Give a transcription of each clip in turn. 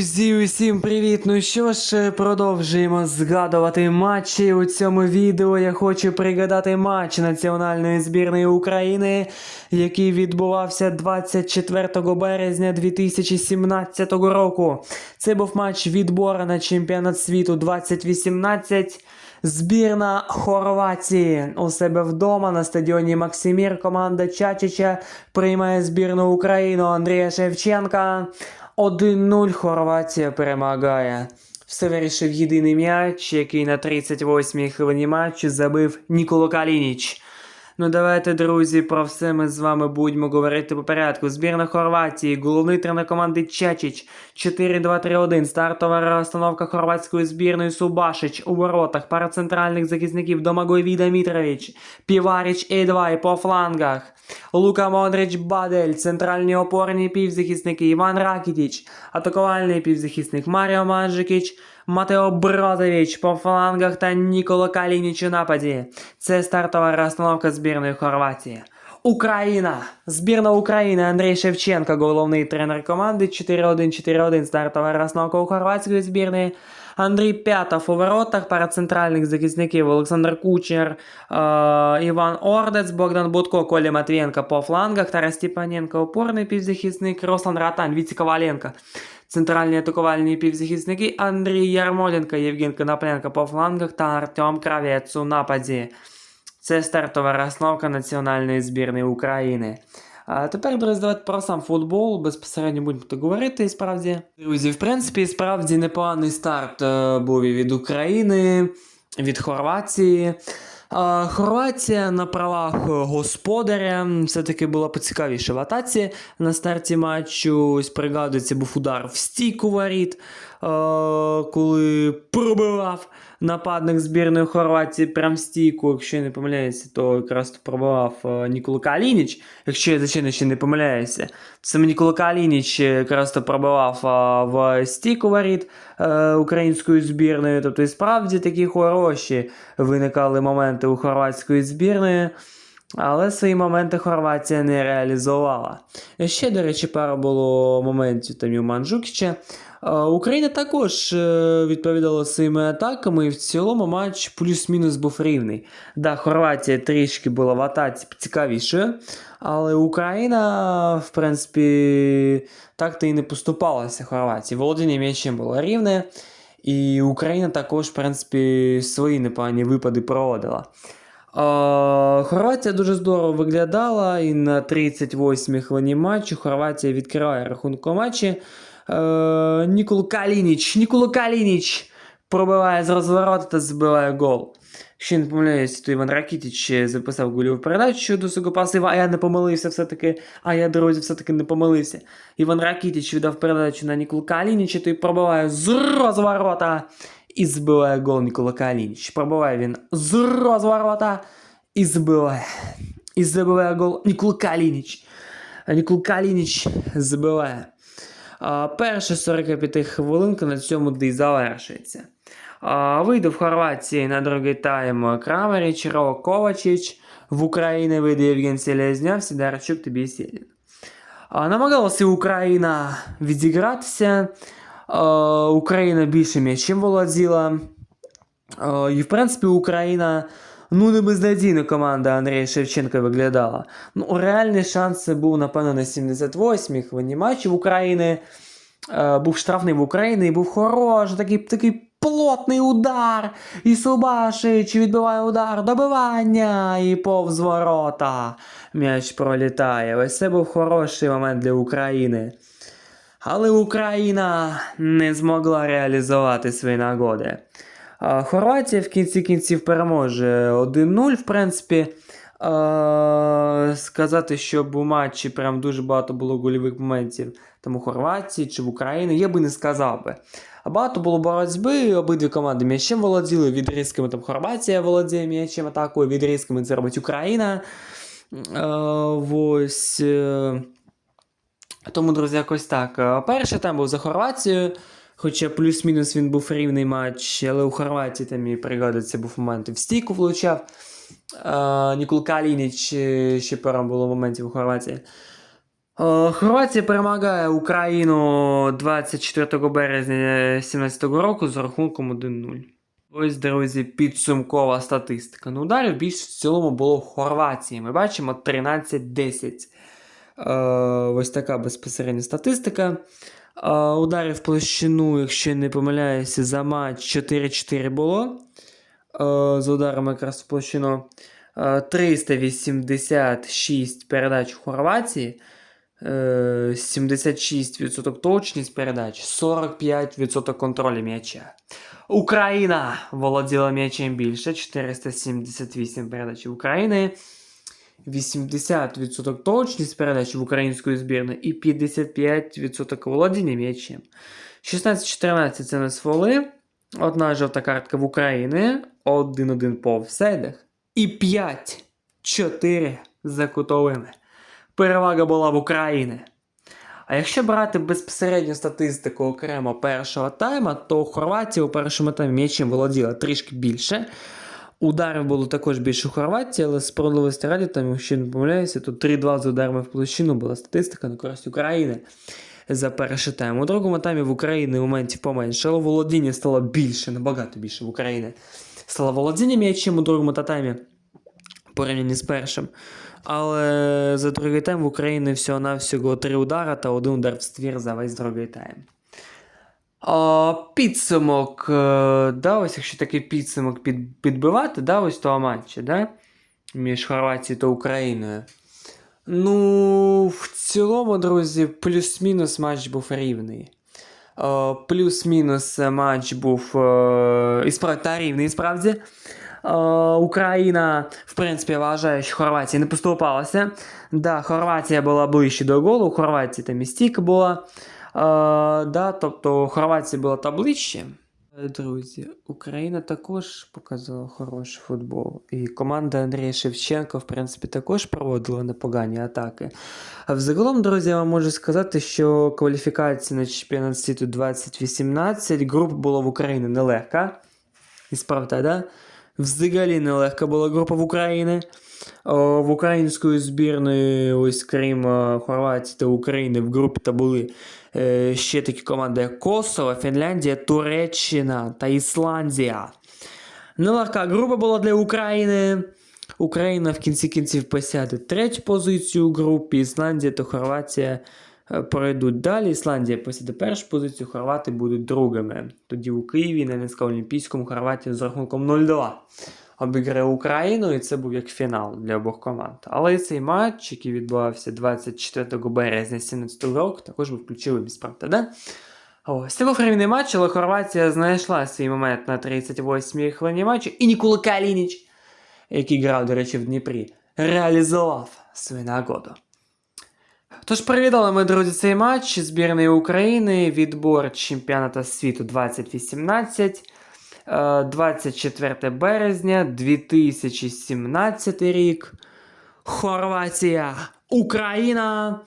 Друзі, усім привіт! Ну що ж, продовжуємо згадувати матчі. У цьому відео я хочу пригадати матч національної збірної України, який відбувався 24 березня 2017 року. Це був матч відбору на чемпіонат світу 2018. Збірна Хорватії у себе вдома на стадіоні Максимір. Команда Чачича приймає збірну Україну Андрія Шевченка. 1-0 Хорватія перемагає. Все вирішив єдиний м'яч, який на 38-й хвилині матчу забив Ніколо Калініч. Ну давайте, друзі, про все ми з вами будемо говорити по порядку. Збірна Хорватії, головний тренер команди Чачич, 4-2-3-1, стартова розстановка хорватської збірної. Субашич у воротах, пара центральних захисників. Домагойвіда Мітрович, Піваріч Едвай по флангах, Лука Модрич Бадель, центральні опорні півзахисники. Іван Ракітіч, атакувальний півзахисник Маріо Манжикіч, Матео Брозович по флангах та Ніколо Калініч у нападі. Це стартова розстановка збірної Хорватії. Україна! Збірна України Андрій Шевченко, головний тренер команди 4-1-4-1, стартова розстановка у хорватської збірної. Андрій П'ятов у воротах, пара центральних захисників Олександр Кучер, е- Іван Ордець, Богдан Будко, Коля Матвієнко по флангах, Тарас Степаненко опорний півзахисник, Руслан Ратань, Віці Коваленко. Центральні атакувальні півзахисники Андрій Ярмоленко, Євген Конопленко по флангах та Артем Кравець у нападі. Це стартова розстановка національної збірної України. А тепер, друзі, давайте про сам футбол. Безпосередньо будемо говорити, справді. Друзі, в принципі, справді непоганий старт е, був і від України, від Хорватії. Хорватія на правах господаря все-таки була поцікавіше в атаці на старті матчу. Ось пригадується, був удар в стійку воріт, коли пробивав нападник збірної Хорватії прям в стійку. Якщо я не помиляюся, то якраз пробивав е, Ніколо Калініч. Якщо я звичайно ще не помиляюся, саме Ніколо Калініч якраз то пробивав е, в стійку воріт е, української збірної. Тобто, і справді такі хороші виникали моменти у хорватської збірної. Але свої моменти Хорватія не реалізувала. Ще, до речі, пара було моментів там і у Манджукіча. Україна також е, відповідала своїми атаками, і в цілому матч плюс-мінус був рівний. Да, Хорватія трішки була в атаці цікавішою, але Україна, в принципі, так-то і не поступалася Хорватії. Володіння м'ячем було рівне, і Україна також, в принципі, свої непогані випади проводила. Хорватія дуже здорово виглядала, і на 38-й хвилині матчу Хорватія відкриває рахунок у матчі. Е, Ніколо Калініч, Ніколо Калініч пробиває з розворота та забиває гол. Якщо не помиляюсь, то Іван Ракітіч записав гольову передачу до свого пасива, а я не помилився все-таки, а я, друзі, все-таки не помилився. Іван Ракітіч віддав передачу на Ніколу Калініча, той пробиває з розворота і збиває гол Нікола Калініч. Пробиває він з розворота і збиває. І забиває гол Нікола Калініч. Нікола Калініч забиває. Перша 45 хвилинка на цьому й завершується. А, вийде в Хорватії на другий тайм Крамеріч, Ро. В Україні вийде Євген Селезньов, Сідарчук. А, намагалася Україна відігратися. Україна більше м'ячем володіла. І, в принципі, Україна ну не безнадійна команда Андрія Шевченка виглядала. Ну, реальний шанс це був, напевно, на 78-й хвилині матчів України. Е, був штрафний в Україні і був хороший, такий, такий плотний удар. І Субашич відбиває удар, добивання і повз ворота. М'яч пролітає. Ось це був хороший момент для України. Але Україна не змогла реалізувати свої нагоди. Хорватія в кінці кінців переможе 1-0. В принципі, сказати, щоб у матчі прям дуже багато було гольових моментів там у Хорватії чи в Україні, я би не сказав би. Багато було боротьби, обидві команди м'ячем володіли, відрізками там Хорватія володіє м'ячем атакою, відрізками це робить Україна. Ось. Е- тому, друзі, якось так. Перший там був за Хорватією. Хоча плюс-мінус він був рівний матч, але у Хорватії там і пригадується був момент і в стійку влучав. Нікол Калініч е, ще пару було моментів у Хорватії. Е, Хорватія перемагає Україну 24 березня 2017 року з рахунком 1-0. Ось, друзі, підсумкова статистика. Ну, ударів більше в цілому було в Хорватії. Ми бачимо 13-10. Е, ось така безпосередня статистика. Е, ударів площину, якщо не помиляюся, за матч 4-4 було. Е, з ударами якраз в площину. Е, 386 передач в Хорватії. Е, 76% точність передач, 45% контролю м'яча. Україна володіла м'ячем більше, 478 передач України. 80% точність передач в української збірної і 55% володіння м'ячем. 16-14 це не фоли. Одна жовта картка в Україні, 1-1 по офсайдах. І 5-4 за кутовими. Перевага була в Україні. А якщо брати безпосередню статистику окремо першого тайма, то Хорватія у першому таймі м'ячем володіла трішки більше. Ударів було також більше у Хорватії, але справедливості раді, там, якщо не помиляюся, то 3-2 з ударами в площину була статистика на користь України за перший тайм. У другому таймі в Україні моментів поменшало, володіння стало більше, набагато більше в Україні. Стало володіння м'ячем у другому та таймі порівняно з першим. Але за другий тайм в Україні всього-навсього три удара та один удар в ствір за весь другий тайм. О, підсумок, е, да, ось якщо такий підсумок під, підбивати, да, ось того матчу, да, між Хорватією та Україною. Ну, в цілому, друзі, плюс-мінус матч був рівний. Е, плюс-мінус матч був е, і справді, та рівний, справді. Е, Україна, в принципі, вважає, що Хорватія не поступалася. Да, Хорватія була ближче до голу, у Хорватії там і стійка була. Да, тобто Хорватія була та. Е, Друзі, Україна також показала хороший футбол. І команда Андрія Шевченка, в принципі, також проводила непогані атаки. А взагалом, друзі, я вам можу сказати, що кваліфікація на чемпіонат світу 2018 груп була в Україні нелегка. І справді, да? Взагалі нелегка була група в Україні. О, в української збірної, ось крім е, Хорватії та України, в групі та були е, ще такі команди, як Косово, Фінляндія, Туреччина та Ісландія. Нелегка група була для України. Україна в кінці кінців посяде третю позицію у групі, Ісландія та Хорватія е, пройдуть далі. Ісландія посяде першу позицію, Хорвати будуть другими. Тоді у Києві на Ленському Олімпійському Хорватія з рахунком 0-2 обіграє Україну, і це був як фінал для обох команд. Але і цей матч, який відбувався 24 березня 2017 року, також був ключовим справді, да? Ось це був рівний матч, але Хорватія знайшла свій момент на 38-й хвилині матчу, і Нікола Калініч, який грав, до речі, в Дніпрі, реалізував свою нагоду. Тож привітали ми, друзі, цей матч збірної України, відбор чемпіонату світу 2018. Е, 24 березня 2017 рік. Хорватія, Україна.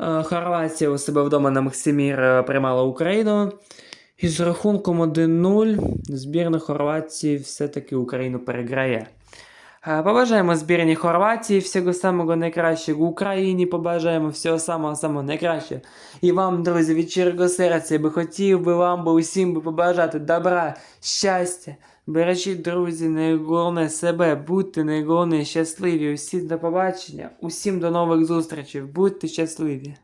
Е, Хорватія у себе вдома на Максимір е, приймала Україну. І з рахунком 1-0 збірна Хорватії все-таки Україну переграє. Побажаємо збірній Хорватії всього самого найкращого Україні. Побажаємо всього самого самого найкращого. І вам, друзі, від щирого серця я би хотів би вам би усім би побажати добра, щастя. Бережіть, друзі, найголовне себе, будьте найголовне щасливі. Усім до побачення, усім до нових зустрічей. Будьте щасливі.